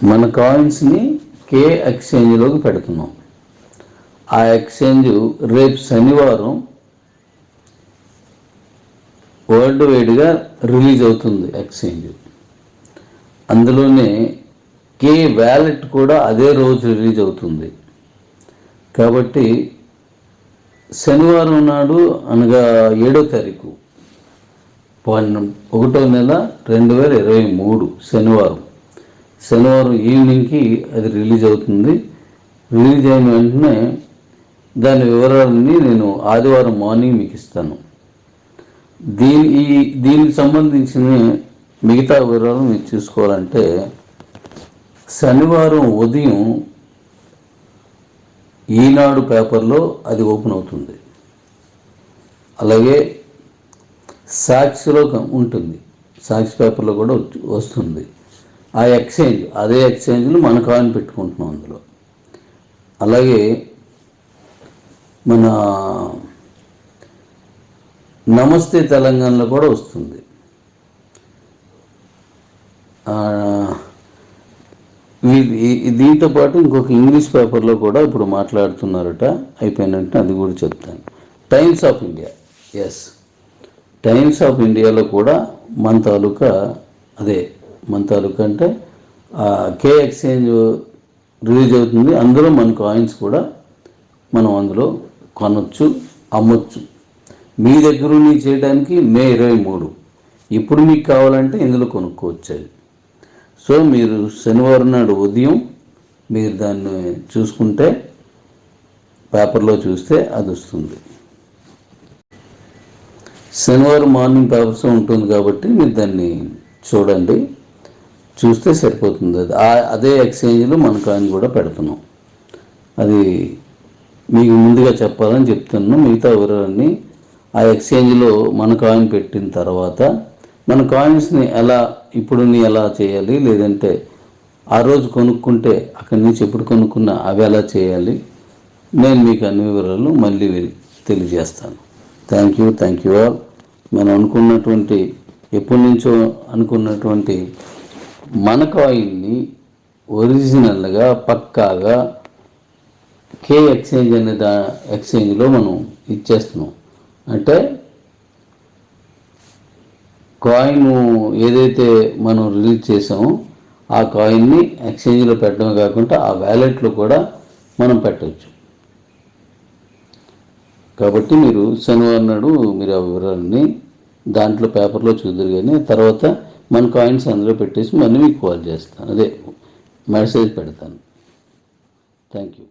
మన కాయిన్స్ని కే ఎక్స్చేంజ్లోకి పెడుతున్నాం. ఆ ఎక్స్చేంజ్ రేపు శనివారం వరల్డ్ వైడ్గా రిలీజ్ అవుతుంది ఎక్స్చేంజ్ అందులోనే కే వ్యాలెట్ కూడా అదే రోజు రిలీజ్ అవుతుంది. కాబట్టి శనివారం నాడు అనగా ఏడో తారీఖు పన్నెండు ఒకటో నెల రెండు వేల ఇరవై మూడు శనివారం. శనివారం ఈవినింగ్కి అది రిలీజ్ అవుతుంది. రిలీజ్ అయిన వెంటనే దాని వివరాలన్నీ నేను ఆదివారం మార్నింగ్ మీకు ఇస్తాను. దీని ఈ దీనికి సంబంధించిన మిగతా వివరాలు మీరు చూసుకోవాలంటే శనివారం ఉదయం ఈనాడు పేపర్లో అది ఓపెన్ అవుతుంది. అలాగే సాక్షిలో ఉంటుంది. సాక్షి పేపర్లో కూడా వస్తుంది. ఆ ఎక్స్చేంజ్ అదే ఎక్స్చేంజ్లో మన కాయిన్ పెట్టుకుంటున్నాం అందులో. అలాగే మన నమస్తే తెలంగాణలో కూడా వస్తుంది. దీంతో పాటు ఇంకొక ఇంగ్లీష్ పేపర్లో కూడా ఇప్పుడు మాట్లాడుతున్నారట అయిపోయినట్టు అది కూడా చెప్తాను. Times of India yes. Times of ఇండియాలో కూడా మన తాలూకా అదే మన తాలూకా అంటే కే ఎక్స్చేంజ్ రిలీజ్ అవుతుంది అందులో మన కాయిన్స్ కూడా మనం అందులో కొనొచ్చు అమ్మొచ్చు. మీ దగ్గర నుంచి చేయడానికి మే ఇరవై మూడు. ఇప్పుడు మీకు కావాలంటే ఇందులో కొనుక్కోవచ్చు. అది సో మీరు శనివారం నాడు ఉదయం మీరు దాన్ని చూసుకుంటే పేపర్లో చూస్తే అది వస్తుంది. శనివారం మార్నింగ్ పేపర్స్ ఉంటుంది కాబట్టి మీరు దాన్ని చూడండి. చూస్తే సరిపోతుంది. అది ఆ- అదే ఎక్స్చేంజ్లో మన కాయిన్ కూడా పెడుతున్నాం. అది మీకు ముందుగా చెప్పాలని చెప్తున్నాను. మిగతా వివరాలన్నీ ఆ ఎక్స్చేంజ్లో మన కాయిన్ పెట్టిన తర్వాత మన కాయిన్స్ని ఎలా ఇప్పుడు ఎలా చేయాలి లేదంటే ఆ రోజు కొనుక్కుంటే అక్కడి నుంచి ఎప్పుడు కొనుక్కున్నా అవి ఎలా చేయాలి నేను మీకు అన్ని వివరాలు మళ్ళీ తెలియజేస్తాను. Thank you thank you all మనం అనుకున్నటువంటి ఎప్పటి నుంచో అనుకున్నటువంటి మన కాయిన్ని ఒరిజినల్గా పక్కాగా కే ఎక్స్చేంజ్ అనే దా ఎక్స్చేంజ్లో మనం ఇచ్చేస్తున్నాం. అంటే కాయిన్ ఏదైతే మనం రిలీజ్ చేసామో ఆ కాయిన్ని ఎక్స్చేంజ్లో పెట్టడమే కాకుండా ఆ వ్యాలెట్లో కూడా మనం పెట్టవచ్చు కాబట్టి మీరు శనివారం నాడు మీరు ఆ వివరాలని దాంట్లో పేపర్లో చూద్దరు కానీ తర్వాత మన కాయిన్స్ అందులో పెట్టేసి మళ్ళీ మీకు కాల్ చేస్తాను. అదే మెసేజ్ పెడతాను. Thank you